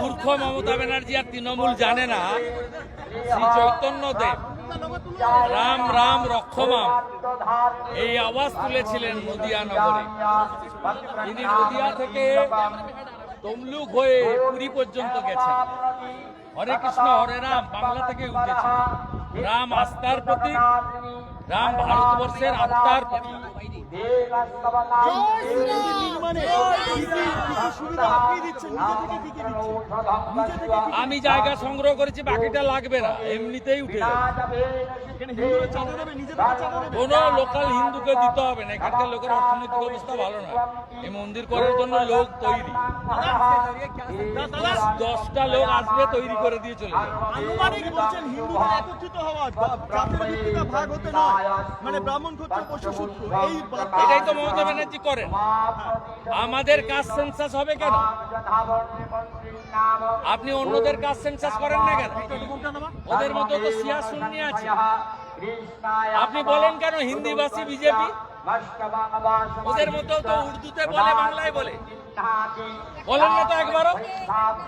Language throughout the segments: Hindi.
মূর্খ মমতা ব্যানার্জি আর তৃণমূল জানে না। শ্রী চৈতন্যদেব রাম রাম, রক্ষমাম। এই আওয়াজ তুলেছিলেন নদিয়া নগরে। তিনি নদিয়া থেকে তমলুক হয়ে পুরী পর্যন্ত গেছেন। হরে কৃষ্ণ, হরে রাম, বাংলা থেকে উঠেছে রাম আস্থার প্রতীক। রাম ভারতবর্ষের আত্মার আমি জায়গা সংগ্রহ করেছি বাকিটা লাগবে না। এমনিতেই উঠে কোন লোকাল হিন্দুকে দিতে হবে না। এখানকার লোকের অর্থনৈতিক অবস্থা ভালো না এই মন্দির করার জন্য লোক তৈরি। দশটা লোক আসবে তৈরি করে দিয়ে চলে যাবে। আনুমানিক বলছেন হিন্দুদের একত্রিত হওয়া জাতির ভিত্তিতে ভাগ হতে নয়। মানে ব্রাহ্মণ ক্ষত্র বৈশ্য শূদ্র এই এটাই তো মমতা ব্যানার্জি করেন আমাদের কাজ সেন্সাস হবে কেন? আপনি অন্যদের কাজ সেন্সাস করেন না কেন? ওদের মতো তো সিয়া শূন্য আছে আপনি বলেন কেন হিন্দিভাষী বিজেপি? ওদের মতো তো উর্দুতে বলে বাংলায় বলে বলেন না তো একবারও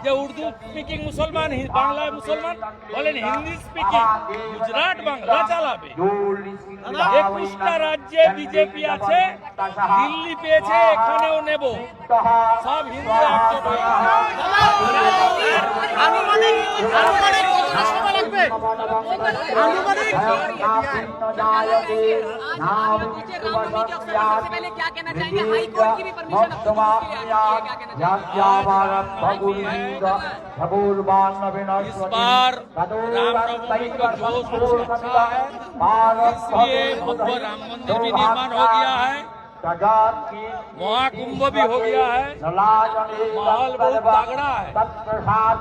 যে উর্দু স্পিকিং মুসলমান বাংলায় মুসলমান বলেন হিন্দি স্পিকিং গুজরাট বাংলা চালাবে একুশটা রাজ্যে বিজেপি আছে দিল্লি পেয়েছে এখানেও নেব সব হিন্দু একজোট पहले क्या कहना चाहेंगे हाई कोर्ट की भी परमिशन क्या राम मंदिर भी निर्माण हो गया है। महाकुंभ भी हो गया है। माहौल बहुत तगड़ा है।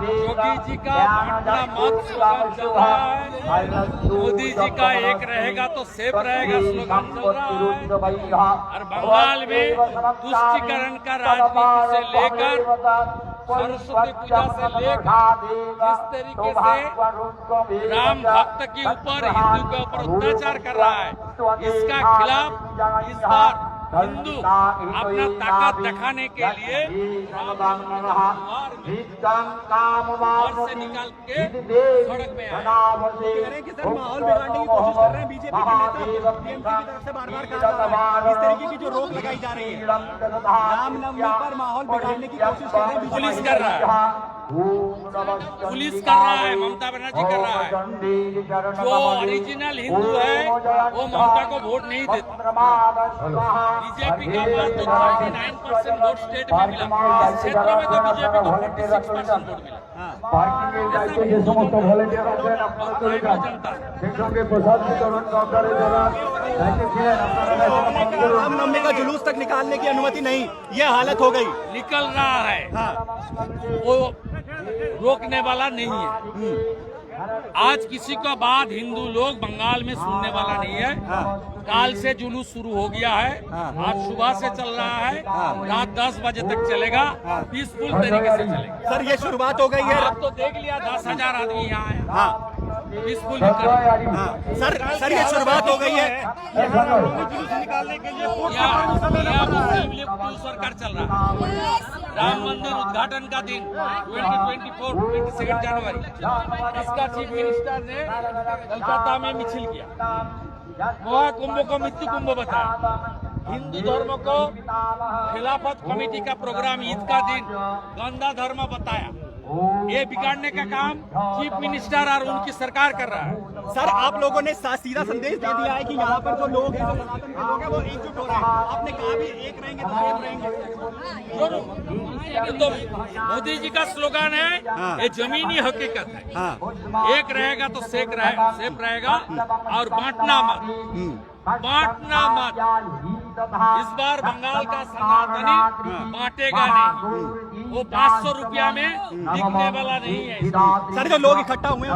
योगी जी का पटना मत स्लोगन चल रहा है। मोदी जी का एक रहेगा तो सेफ़ रहेगा स्लोगन चल रहा है। और बंगाल में तुष्टिकरण का राजनीति से लेकर सरस्वती पूजा से लेकर जिस तरीके से राम भक्त के ऊपर हिंदू के ऊपर अत्याचार कर रहा है। इसका खिलाफ इस बार हिंदू अपना ताकत दिखाने के लिए से निकाल के सड़क में आए। कह रहे हैं कि सर माहौल बिगाड़ने की कोशिश कर रहे हैं बीजेपी के नेता। टीएमसी की तरफ़ से बार बार कहा जा रहा है। इस तरीके की जो रोक लगाई जा रही है। रामनवमी पर माहौल बिगाड़ने की कोशिश कर रहे हैं पुलिस कर रहा है। पुलिस कर रहा है ममता बनर्जी कर रहा है जो ओरिजिनल हिंदू है वो ममता को वोट नहीं देता बीजेपी का पास तो 39 परसेंट वोट स्टेट में मिला इस क्षेत्र में तो बीजेपी को 46 परसेंट वोट मिला পার্কিংয়ের দায়িত্বে যে সমস্ত ভলেন্টিয়ার আছেন আপনারা চলে যান সেই সঙ্গে প্রসাদ বিতরণ কাউন্টারে যারা দায়িত্বে ছিলেন আপনারা এখনো বন্ধ করুন। रामनवमी का जुलूस तक निकालने की अनुमति नहीं ये हालत हो गई निकल रहा है हाँ वो रोकने वाला नहीं है। आज किसी का बात हिंदू लोग बंगाल में सुनने वाला नहीं है। काल से जुलूस शुरू हो गया है। आज सुबह से चल रहा है। रात दस बजे तक चलेगा। पीसफुल तरीके से चलेगा। सर ये शुरुआत हो गई है। आप तो देख लिया दस हज़ार आदमी यहाँ आए हाँ। पीसफुल हाँ। सर सर ये शुरुआत हो गई है। यहाँ यहाँ मुस्लिम लीग टू सरकार चल रहा है। राम मंदिर उद्घाटन का दिन 2024 22 जनवरी इसका चीफ मिनिस्टर ने कलकत्ता में मिचिल किया। महाकुंभ को मृत्यु कुंभ बताया हिंदू धर्म को खिलाफत कमेटी का प्रोग्राम ईद का दिन गंदा धर्म बताया। ये बिगाड़ने का काम चीफ मिनिस्टर और उनकी सरकार कर रहा है। सर आप लोगों ने सीधा संदेश दे दिया है कि यहाँ पर जो लोग हैं जो सनातन के लोग हैं वो एकजुट हो रहे हैं। आपने कहा भी एक रहेंगे तो सेफ़ रहेंगे। तो मोदी जी का स्लोगन है ये जमीनी हकीकत है। हाँ। एक रहेगा तो सेक रहे सेफ़ रहेगा और बांटना मत। बांटना मत। इस बार बंगाल का सनातनी बांटेगा नहीं वो पाँच सौ रुपया में बिकने वाला नहीं है सर जो लोग इकट्ठा हुए हैं